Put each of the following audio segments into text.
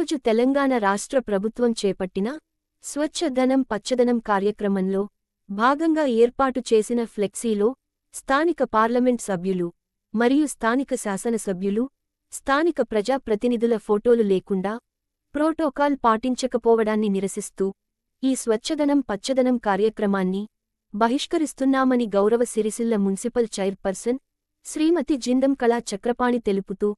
ఈరోజు తెలంగాణ రాష్ట్ర ప్రభుత్వం చేపట్టిన స్వచ్ఛధనం పచ్చదనం కార్యక్రమంలో భాగంగా ఏర్పాటు చేసిన ఫ్లెక్సీలో స్థానిక పార్లమెంట్ సభ్యులు మరియు స్థానిక శాసనసభ్యులు స్థానిక ప్రజాప్రతినిధుల ఫోటోలు లేకుండా ప్రోటోకాల్ పాటించకపోవడాన్ని నిరసిస్తూ ఈ స్వచ్ఛదనం పచ్చదనం కార్యక్రమాన్ని బహిష్కరిస్తున్నామని గౌరవ సిరిసిల్ల మున్సిపల్ చైర్పర్సన్ శ్రీమతి జిందం కళా చక్రపాణి తెలుపుతూ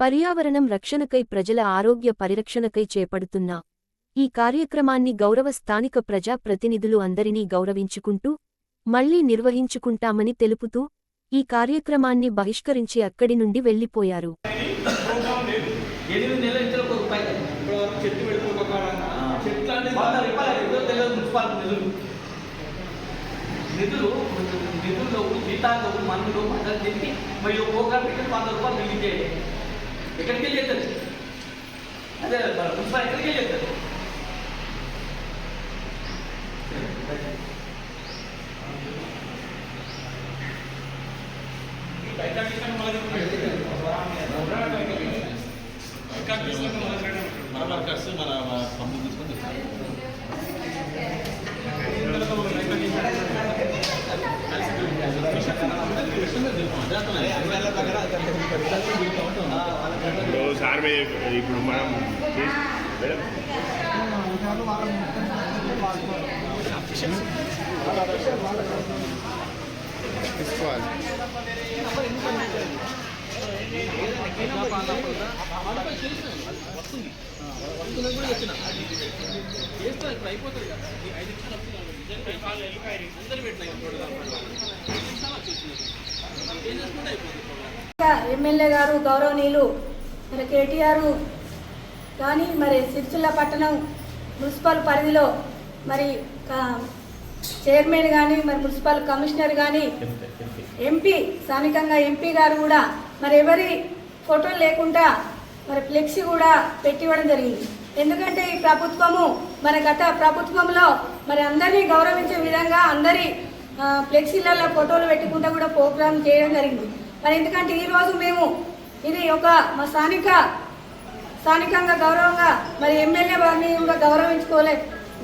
పర్యావరణం రక్షణకై ప్రజల ఆరోగ్య పరిరక్షణకై చేపడుతున్న ఈ కార్యక్రమాన్ని గౌరవ స్థానిక ప్రజా ప్రతినిధులు అందరినీ గౌరవించుకుంటూ మళ్ళీ నిర్వహించుకుంటామని తెలుపుతూ ఈ కార్యక్రమాన్ని బహిష్కరించి అక్కడి నుండి వెళ్ళిపోయారు నిధులు. నిధులు జీతాలు మందులు మండలి తిరిగి మరి ఒక ప్రోగ్రామ్ పెట్టి వంద రూపాయలు రిలీజ్ చేయండి ఎక్కడికి వెళ్ళి చేస్తారు అదే మన మున్సిపల్ ఎక్కడికి వెళ్ళి చేస్తారు బయట తీసుకొని మళ్ళీ బయట తీసుకొని మళ్ళీ మన వర్కర్స్ మన పంపు తీసుకొని ఇప్పుడు సార్ మీద ఇప్పుడు మనం చేసి మేడం తీసుకోవాలి ఇంకా ఎమ్మెల్యే గారు గౌరవనీయులు మరి కేటీఆర్ కానీ మరి సిరిసిల్ల పట్టణం మున్సిపల్ పరిధిలో మరి చైర్మన్ కానీ మరి మున్సిపల్ కమిషనర్ కానీ ఎంపీ స్థానికంగా ఎంపీ గారు కూడా మరి ఎవరి ఫోటోలు లేకుండా మరి ఫ్లెక్సీ కూడా పెట్టివ్వడం జరిగింది. ఎందుకంటే ఈ ప్రభుత్వము మరి గత ప్రభుత్వంలో మరి అందరినీ గౌరవించే విధంగా అందరి ఫ్లెక్సీలలో ఫోటోలు పెట్టుకుంటూ కూడా ప్రోగ్రామ్ చేయడం జరిగింది. మరి ఎందుకంటే ఈరోజు మేము ఇది ఒక మా స్థానిక స్థానికంగా గౌరవంగా మరి ఎమ్మెల్యే వారిని కూడా గౌరవించుకోలే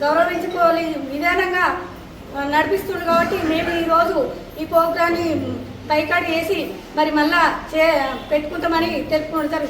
గౌరవించుకోలే విధానంగా నడిపిస్తుంది కాబట్టి మేము ఈరోజు ఈ ప్రోగ్రాన్ని పైకాడి వేసి మరి మళ్ళా చే పెట్టుకుంటామని తెలుపుకుంటారు